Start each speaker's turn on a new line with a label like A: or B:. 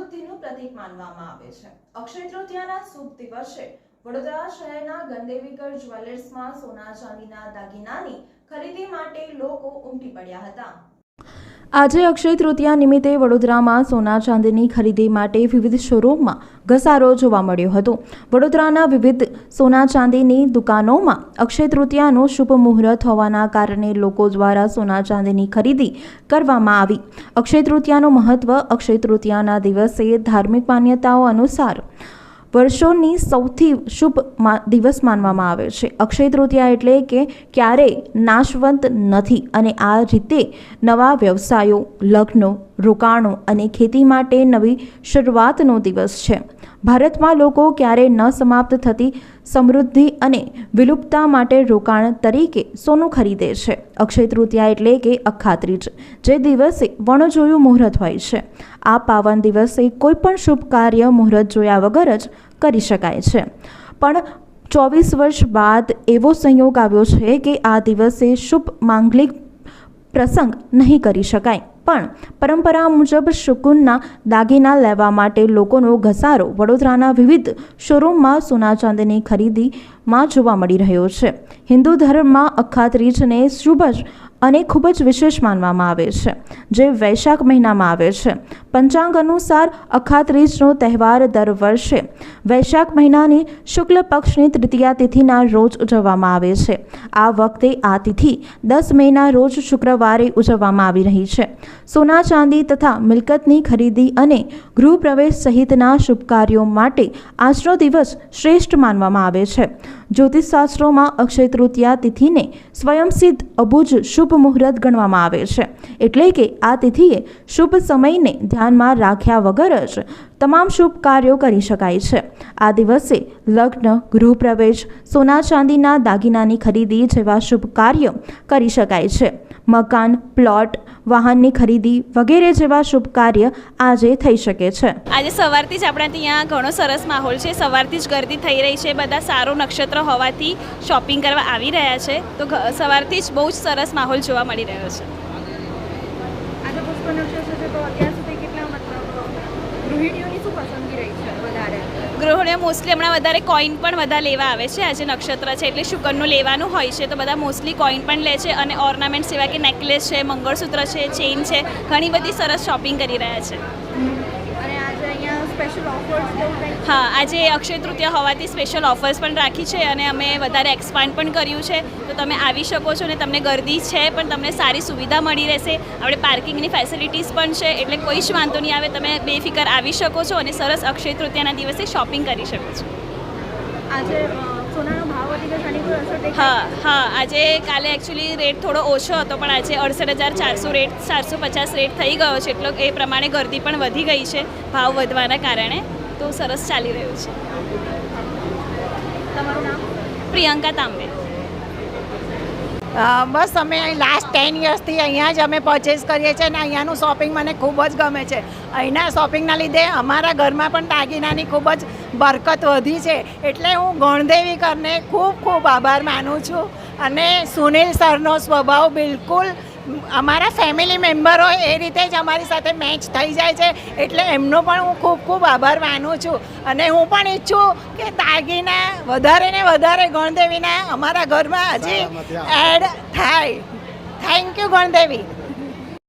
A: સમૃદ્ધિનું પ્રતીક માનવામાં આવે છે. અક્ષય તૃતીયાના શુભ દિવસે વડોદરા શહેરના ગંદેવીકર જ્વેલર્સમાં સોના ચાંદીના દાગીનાની ખરીદી માટે લોકો ઉમટી પડ્યા હતા. આજે અક્ષય તૃતીયા નિમિત્તે વડોદરામાં સોના ચાંદીની ખરીદી માટે વિવિધ શોરૂમમાં ઘસારો જોવા મળ્યો હતો. વડોદરાના વિવિધ સોના ચાંદીની દુકાનોમાં અક્ષય તૃતીયાનું શુભ મુહૂર્ત હોવાના કારણે લોકો દ્વારા સોના ચાંદીની ખરીદી કરવામાં આવી. અક્ષય તૃતીયાનું મહત્વ અક્ષય તૃતીયાના દિવસે ધાર્મિક માન્યતાઓ અનુસાર વર્ષોની સૌથી શુભ દિવસ માનવામાં આવે છે. અક્ષય તૃતીયા એટલે કે ક્યારેય નાશવંત નથી અને આ રીતે નવા વ્યવસાયો, લગ્નો, રોકાણો અને ખેતી માટે નવી શરૂઆતનો દિવસ છે. ભારતમાં લોકો ક્યારેય ન સમાપ્ત થતી સમૃદ્ધિ અને વિલુપ્તતા માટે રોકાણ તરીકે સોનું ખરીદે છે. અક્ષય તૃતીયા એટલે કે અખાત્રીજ જે દિવસે વણજોયું મુહૂર્ત હોય છે. આ પાવન દિવસે કોઈપણ શુભ કાર્ય મુહૂર્ત જોયા વગર જ કરી શકાય છે. પણ ચોવીસ વર્ષ બાદ એવો સંયોગ આવ્યો છે કે આ દિવસે શુભ માંગલિક પ્રસંગ નહીં કરી શકાય. પણ પરંપરા મુજબ શુકુનના દાગીના લેવા માટે લોકોનો ઘસારો વડોદરાના વિવિધ શોરૂમમાં સોના ચાંદીની ખરીદીમાં જોવા મળી રહ્યો છે. હિન્દુ ધર્મમાં અખાત્રીજને શુભ અને ખૂબ જ વિશેષ માનવામાં આવે છે, જે વૈશાખ મહિનામાં આવે છે. પંચાંગ અનુસાર અખાત્રીજનો તહેવાર દર વર્ષે વૈશાખ મહિનાની શુક્લ પક્ષની તૃતીયા તિથિના રોજ ઉજવવામાં આવે છે. આ વખતે આ તિથિ દસ મેના રોજ શુક્રવારે ઉજવવામાં આવી રહી છે. સોના ચાંદી તથા મિલકતની ખરીદી અને ગૃહપ્રવેશ સહિતના શુભ કાર્યો માટે આજનો દિવસ શ્રેષ્ઠ માનવામાં આવે છે. જ્યોતિષશાસ્ત્રોમાં અક્ષય તૃતીયા તિથિને સ્વયંસિદ્ધ અબુજ શુભ મુહૂર્ત ગણવામાં આવે છે. એટલે કે આ તિથિએ શુભ સમયને ધ્યાનમાં રાખ્યા વગર જ તમામ શુભ કાર્યો કરી શકાય છે. આ દિવસે લગ્ન ગૃહપ્રવેશ સોના ચાંદીના દાગીનાની ખરીદી જેવા શુભ કાર્ય કરી શકાય છે. મકાન પ્લોટ વાહનની ખરીદી વગેરે જેવા શુભ કાર્ય આજે થઈ શકે છે.
B: આજે સવારથી જ આપણા ત્યાં ઘણો સરસ માહોલ છે. સવારથી જ ગરદી થઈ રહી છે. બધા સારો નક્ષત્ર હોવાથી શોપિંગ કરવા આવી રહ્યા છે. તો સવારથી જ બહુ જ સરસ માહોલ જોવા મળી રહ્યો છે.
C: આજે પુષ્પ નક્ષત્ર ગૃહિણીઓની શું પસંદગી રહી છે વધારે?
B: ગૃહિણીઓ મોસ્ટલી હમણાં વધારે કોઈન પણ બધા લેવા આવે છે. આજે નક્ષત્ર છે એટલે શુકનનું લેવાનું હોય છે. તો બધા મોસ્ટલી કોઈન પણ લે છે અને ઓર્નામેન્ટ્સ સિવાય કે નેકલેસ છે મંગળસૂત્ર છે ચેઇન છે ઘણી બધી સરસ શોપિંગ કરી રહ્યા છે
C: અને આજે અહીંયા સ્પેશિયલ ઓફર્સ જેવું કંઈક
B: હા આજે અક્ષય તૃતીય હોવાથી સ્પેશિયલ ઓફર્સ પણ રાખી છે અને અમે વધારે એક્સપાન્ડ પણ કર્યું છે. તો તમે આવી શકો છો અને તમને ગરદી છે પણ તમને સારી સુવિધા મળી રહેશે. આપણે પાર્કિંગની ફેસિલિટીઝ પણ છે એટલે કોઈ જ વાંધો નહીં આવે. તમે બેફિકર આવી શકો છો અને સરસ અક્ષય તૃતીયાના દિવસે શોપિંગ કરી શકો છો.
C: આજે સોનાનો ભાવ વધી ગયો એની કોઈ અસર
B: હા હા આજે કાલે એકચ્યુઅલી રેટ થોડો ઓછો હતો પણ આજે અડસઠ હજાર ચારસો રેટ ચારસો પચાસ રેટ થઈ ગયો છે એટલો એ પ્રમાણે ગરદી પણ વધી ગઈ છે ભાવ વધવાના કારણે તો સરસ ચાલી રહ્યું છે.
C: તમારું નામ?
B: પ્રિયંકા તાંબે.
D: બસ અમે અહીં લાસ્ટ ટેન યર્સથી અહીંયા જ અમે પરચેસ કરીએ છીએ અને અહીંયાનું શોપિંગ મને ખૂબ જ ગમે છે. અહીંના શોપિંગના લીધે અમારા ઘરમાં પણ દાગીનાની ખૂબ જ બરકત વધી છે. એટલે હું ગણદેવી કરને ખૂબ ખૂબ આભાર માનું છું. અને સુનિલ સરનો સ્વભાવ બિલકુલ અમારા ફેમિલી મેમ્બર હોય એ રીતે જ અમારી સાથે મેચ થઈ જાય છે. એટલે એમનો પણ હું ખૂબ ખૂબ આભાર માનું છું. અને હું પણ ઈચ્છું કે તાગીના વધારે ને વધારે ગણદેવીના અમારા ઘરમાં હજી એડ થાય. Thank you Gandevi.